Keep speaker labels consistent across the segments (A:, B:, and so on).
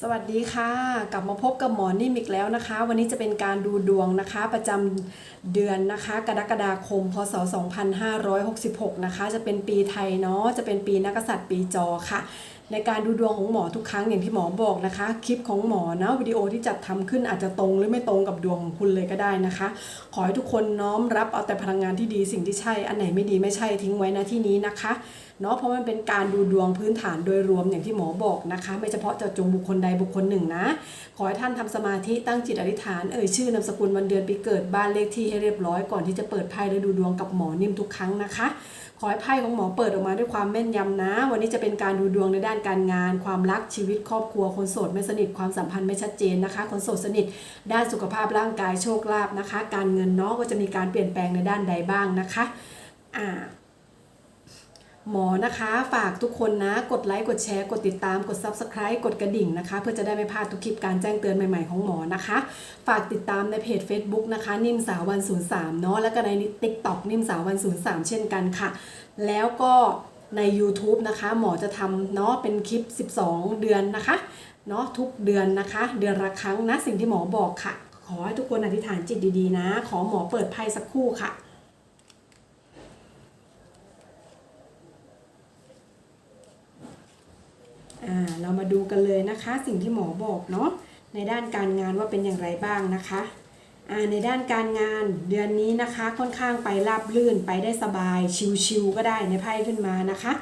A: สวัสดีค่ะ กลับมาพบกับหมอนิ่มอีกแล้วนะคะ วันนี้จะเป็นการดูดวงนะคะ ประจำเดือนนะคะ กรกฎาคม พศ 2566 นะคะ จะเป็นปีไทยเนาะจะเป็นปีนักกษัตริย์ปีจอค่ะในการดูดวงของหมอทุกครั้งอย่างที่หมอบอกนะคะ คลิปของหมอนะวิดีโอที่จัดทำขึ้นอาจจะตรงหรือไม่ตรงกับดวงของคุณเลยก็ได้นะคะ ขอให้ทุกคนน้อมรับเอาแต่พลังงานที่ดีสิ่งที่ใช่อันไหนไม่ดีไม่ใช่ทิ้งไว้นะที่นี้นะคะเนาะเพราะมันเป็นการดูดวงพื้นฐานโดยรวมอย่างที่หมอบอกนะคะ ไม่เฉพาะเจาะจงบุคคลใดบุคคลหนึ่งนะ ขอให้ท่านทำสมาธิตั้งจิตอธิษฐานเอ่ยชื่อนามสกุลวันเดือนปีเกิดบ้านเลขที่ให้เรียบร้อยก่อนที่จะเปิดไพ่และดูดวงกับหมอนิ่มทุกครั้งนะคะ อให้ไพ่ของหมอเปิดออกมาด้วยความแม่นยำนะ วันนี้จะเป็นการดูดวงในด้านการงาน ความรักชีวิตครอบครัวคนโสดไม่สนิทความสัมพันธ์ไม่ชัดเจนนะคะ คนโสดสนิท ด้านสุขภาพร่างกายโชคลาภนะคะ การเงินเนาะก็จะมีการเปลี่ยนแปลงในด้านใดบ้างนะคะอ่า หมอนะคะฝากทุกคนนะ กดไลค์กดแชร์กดติดตามกด Subscribe กดกระดิ่งนะคะ เพื่อจะได้ไม่พลาดทุกคลิปการแจ้งเตือนใหม่ๆของหมอนะคะ ฝากติดตามในเพจ Facebook นะคะ นิ่มสาววัน03เนาะแล้วก็ใน TikTok นิ่มสาววัน03เช่นกันค่ะ แล้วก็ใน YouTube นะคะ หมอจะทำเนาะเป็นคลิป 12 เดือนนะคะเนาะทุกเดือนนะคะ เดือนละครั้งนะสิ่งที่หมอบอกค่ะ ขอให้ทุกคนอธิษฐานจิตดีๆนะ ขอหมอเปิดไพ่สักคู่ค่ะ อ่า เรามาดูกันเลยนะคะ สิ่งที่หมอบอกเนาะในด้านการงานว่าเป็นอย่างไรบ้างนะคะอ่าในด้านการงานเดือนนี้นะคะค่อนข้างไปราบลื่นไปได้สบายชิวๆก็ได้ในไพ่ขึ้นมานะคะ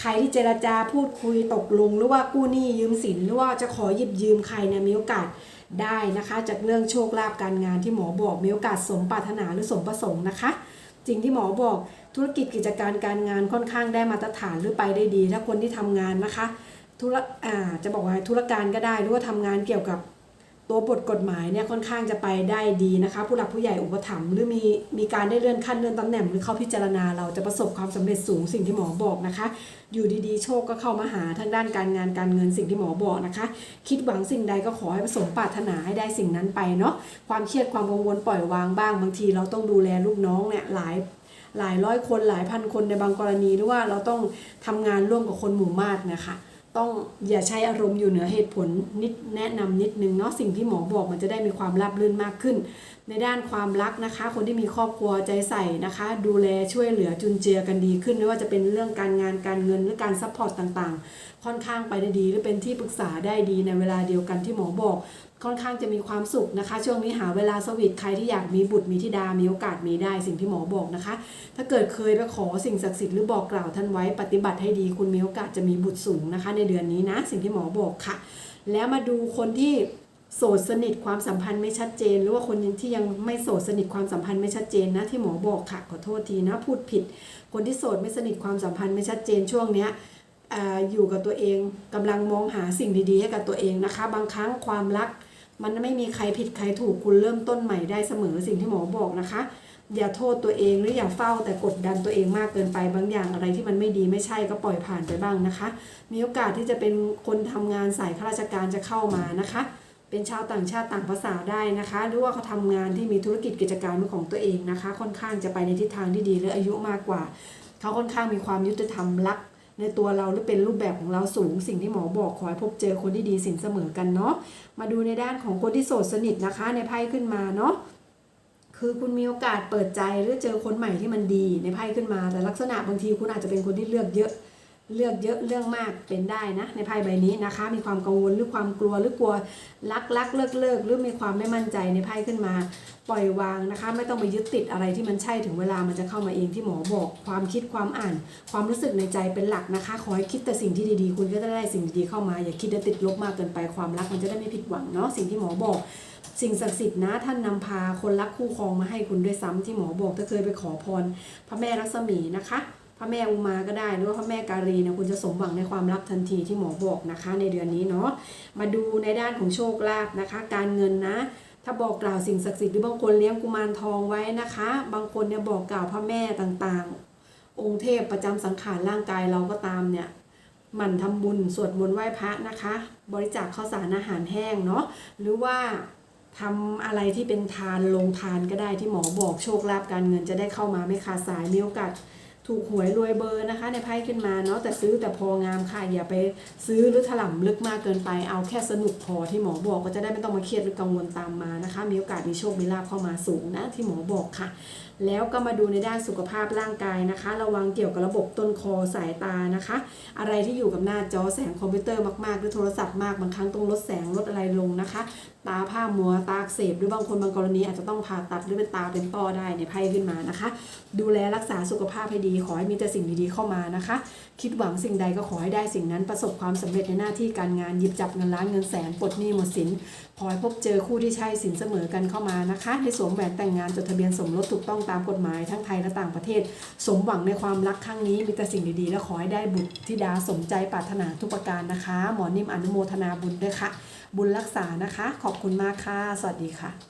A: ใครที่เจรจาพูดคุยตกลงหรือว่ากู้หนี้ยืมสินหรือว่าจะขอหยิบยืมใครเนี่ยมีโอกาสได้นะคะ จากเรื่องโชคลาภการงานที่หมอบอกมีโอกาสสมปรารถนาหรือสมประสงค์นะคะสิ่งที่หมอบอกธุรกิจกิจการการงานค่อนข้างได้มาตรฐานหรือไปได้ดี ถ้าคนที่ทำงานนะคะ ธุรอ่าจะบอกว่าธุรการก็ได้หรือว่าทำงานเกี่ยวกับตัวบทกฎหมายเนี่ยค่อนข้างจะไปได้ดีนะคะ ผู้หลักผู้ใหญ่อุปถัมภ์หรือมีมีการได้เลื่อนขั้นเลื่อนตำแหน่งหรือเข้าพิจารณาเราจะประสบความสำเร็จสูงสิ่งที่หมอบอกนะคะ อยู่ดีๆ โชคก็เข้ามาหาทางด้านการงานการเงินสิ่งที่หมอบอกนะคะ คิดหวังสิ่งใดก็ขอให้ประสมปรารถนาให้ได้สิ่งนั้นไปเนาะความเครียดความกังวลปล่อยวางบ้างบางที เราต้องดูแลลูกน้องเนี่ยหลายหลายร้อยคนหลายพันคนในบางกรณีหรือว่าเราต้องทำงานร่วมกับคนหมู่มากนะคะ ต้องอย่าใช้อารมณ์อยู่เหนือเหตุผลนิดแนะนำนิดนึงเนาะสิ่งที่หมอบอกมันจะได้มีความราบรื่นมากขึ้น ในด้านความรักนะคะ คนที่มีครอบครัวใจใส่นะคะ ดูแลช่วยเหลือจุนเจือกันดีขึ้นไม่ว่าจะเป็นเรื่องการงานการเงินหรือการซัพพอร์ตต่างๆ ค่อนข้างไปได้ดีหรือเป็นที่ปรึกษาได้ดีในเวลาเดียวกันที่หมอบอก ค่อนข้างจะมีความสุขนะคะ ช่วงนี้หาเวลาสวีทใครที่อยากมีบุตรมีธิดามีโอกาสมีได้สิ่งที่หมอบอกนะคะ ถ้าเกิดเคยไปขอสิ่งศักดิ์สิทธิ์หรือบอกกล่าวท่านไว้ปฏิบัติให้ดีคุณมีโอกาสจะมีบุตรสูงนะคะ ในเดือนนี้นะ สิ่งที่หมอบอกค่ะ แล้วมาดูคนที่โสดสนิทความสัมพันธ์ไม่ชัดเจน หรือว่าคนที่ยังไม่โสดสนิทความสัมพันธ์ไม่ชัดเจนนะที่หมอบอกค่ะขอโทษทีนะพูดผิด คนที่โสดไม่สนิทความสัมพันธ์ไม่ชัดเจนช่วงเนี้ยอยู่กับตัวเองกำลังมองหาสิ่งดีๆให้กับตัวเองนะคะ บางครั้งความรัก มันไม่มีใครผิดใครถูกคุณเริ่มต้นใหม่ได้เสมอสิ่งที่หมอบอกนะคะ อย่าโทษตัวเองหรืออย่าเฝ้าแต่กดดันตัวเองมากเกินไปบางอย่างอะไรที่มันไม่ดีไม่ใช่ก็ปล่อยผ่านไปบ้างนะคะ มีโอกาสที่จะเป็นคนทำงานสายข้าราชการจะเข้ามานะคะ เป็นชาวต่างชาติต่างภาษาได้นะคะ หรือว่าเขาทำงานที่มีธุรกิจกิจการเป็นของตัวเองนะคะ ค่อนข้างจะไปในทิศทางที่ดีและอายุมากกว่า เขาค่อนข้างมีความยุติธรรมรัก ในตัวเราหรือเป็นรูปแบบของเราสูง สิ่งที่หมอบอกขอให้พบเจอคนที่ดีสินเสมอกันเนาะมาดูในด้านของคนที่โสดสนิทนะคะ ในไพ่ขึ้นมาเนาะคือคุณมีโอกาสเปิดใจหรือเจอคนใหม่ที่มันดีในไพ่ขึ้นมา แต่ลักษณะบางทีคุณอาจจะเป็นคนที่เลือกเยอะ เลือกเยอะเรื่องมากเป็นได้นะ ในไพ่ใบนี้นะคะ มีความกังวลหรือความกลัวหรือกลัวรักรักเลิกเลิกหรือมีความไม่มั่นใจในไพ่ขึ้นมา ปล่อยวางนะคะ ไม่ต้องไปยึดติดอะไรที่มันใช่ถึงเวลามันจะเข้ามาเองที่หมอบอก ความคิดความอ่าน ความรู้สึกในใจเป็นหลักนะคะ ขอให้คิดแต่สิ่งที่ดีๆ คุณก็จะได้สิ่งดีๆเข้ามา อย่าคิดจะติดลบมากเกินไปความรักมันจะได้ไม่ผิดหวังเนาะสิ่งที่หมอบอกสิ่งศักดิ์สิทธิ์นะท่านนำพาคนรักคู่ครองมาให้คุณด้วยซ้ำที่หมอบอกถ้าเคยไปขอพร พระแม่รัศมีนะคะ พระแม่อุมาก็ได้หรือว่าพระแม่การีนะคุณจะสมหวังในความรักทันทีที่หมอบอกนะคะ ในเดือนนี้เนาะมาดูในด้านของโชคลาภนะคะ การเงินนะ ถ้าบอกกล่าวสิ่งศักดิ์สิทธิ์หรือบางคนเลี้ยงกุมารทองไว้นะคะ บางคนเนี่ยบอกกล่าวพระแม่ต่างๆ องค์เทพประจำสังขารร่างกายเราก็ตามเนี่ยหมั่นทำบุญสวดมนต์ไหว้พระนะคะ บริจาคข้าวสารอาหารแห้งเนาะหรือว่าทำอะไรที่เป็นทานลงทานก็ได้ที่หมอบอกโชคลาภการเงินจะได้เข้ามาไม่ขาดสายมีโอกาส ถูกหวยรวยเบอร์นะคะ ในไพ่ขึ้นมาเนาะแต่ซื้อแต่พองามค่ะอย่าไปซื้อหรือถล่ำลึกมากเกินไปเอาแค่สนุกพอที่หมอบอกก็จะได้ไม่ต้องมาเครียดหรือกังวลตามมานะคะ มีโอกาสมีโชคมีลาภเข้ามาสูงนะที่หมอบอกค่ะ แล้วก็มาดูในด้านสุขภาพร่างกายนะคะ ระวังเกี่ยวกับระบบต้นคอสายตานะคะ อะไรที่อยู่กับหน้าจอแสงคอมพิวเตอร์มากๆหรือโทรศัพท์มากบางครั้งต้องลดแสงลดอะไรลงนะคะ ตาผ้ามัวตาเสบหรือบางคนบางกรณีอาจจะต้องผ่าตัดหรือเป็นตาเป็นต้อได้ในไพ่ขึ้นมานะคะ ดูแลรักษาสุขภาพให้ดีขอให้มีแต่สิ่งดีๆเข้ามานะคะ คิดหวังสิ่งใดก็ขอให้ได้สิ่งนั้นประสบความสำเร็จในหน้าที่การงานหยิบจับเงินล้านเงินแสนปลดหนี้หมดสินขอให้พบเจอคู่ที่ใช่สินเสมอกันเข้ามานะคะให้สวมแหวนแต่งงานจดทะเบียนสมรสถูกต้องตามกฎหมายทั้งไทยและต่างประเทศ สมหวังในความรักครั้งนี้มีแต่สิ่งดีๆ และขอให้ได้บุตรธิดาสมใจปรารถนาทุกประการนะคะ หมอนิ่มอนุโมทนาบุญด้วยค่ะ บุญรักษานะคะ ขอบคุณมากค่ะ สวัสดีค่ะ